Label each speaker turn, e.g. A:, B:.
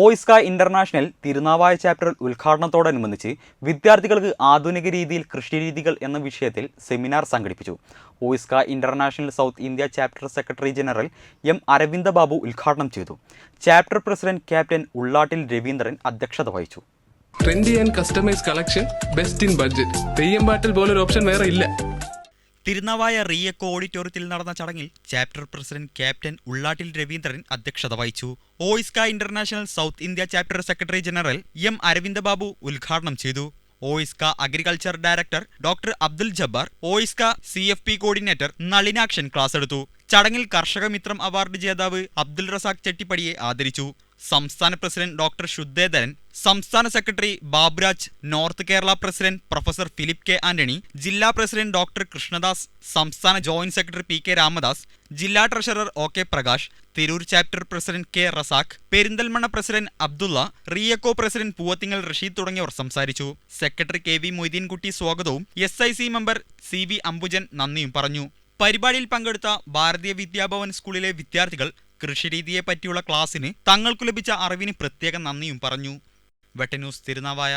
A: OISCA International Thirunavaya chapter ഉദ്ഘാടനത്തോടനുബന്ധിച്ച് വിദ്യാർത്ഥികൾക്ക് ആധുനിക രീതിയിൽ കൃഷിരീതികൾ എന്ന വിഷയത്തിൽ സെമിനാർ സംഘടിപ്പിച്ചു. OISCA International South India chapter secretary general M Aravinda Babu ഉദ്ഘാടനം ചെയ്തു. Chapter president captain Ullattil Raveendran അധ്യക്ഷത വഹിച്ചു.
B: Trendy and customise collection best in budget Theyyam പാട്ടിൽ പോലൊരു ഓപ്ഷൻ വേറെ ഇല്ല.
C: തിരുനാവായ റീയക്കോ ഓഡിറ്റോറിയത്തിൽ നടന്ന ചടങ്ങിൽ chapter president captain Ullattil Raveendran അധ്യക്ഷത വഹിച്ചു. OISCA International South India chapter secretary general M Aravinda Babu ഉദ്ഘാടനം ചെയ്തു. OISCA agriculture director doctor Abdul Jabbar OISCA C F P coordinator Nalinakshan class എടുത്തു. ചടങ്ങിൽ കർഷക മിത്രം അവാർഡ് ജേതാവ് അബ്ദുൽ റസാഖ് ചെട്ടിപ്പടിയെ ആദരിച്ചു. സംസ്ഥാന പ്രസിഡന്റ് ഡോക്ടർ ശുദ്ധേധരൻ സംസ്ഥാന secretary Baburaj North Kerala president professor Philip K Antony ജില്ലാ പ്രസിഡന്റ് ഡോക്ടർ കൃഷ്ണദാസ് സംസ്ഥാന joint secretary P K Ramadas ജില്ലാ treasurer O K Prakash Tirur chapter president K Razak Perinthalmanna president Abdulla Riyako president Poovathingal Rasheed തുടങ്ങിയവർ സംസാരിച്ചു. Secretary K V Moideenkutty സ്വാഗതവും S I C member C V Ambujan നന്ദിയും പറഞ്ഞു. പരിപാടിയിൽ പങ്കെടുത്ത ഭാരതീയ വിദ്യാഭവൻ സ്കൂളിലെ വിദ്യാർത്ഥികൾ കൃഷിരീതിയെ പറ്റിയുള്ള ക്ലാസ്സിന് തങ്ങൾക്കു ലഭിച്ച അറിവിന് പ്രത്യേക നന്ദിയും പറഞ്ഞു. വെട്ടന്യൂസ് തിരുനാവായ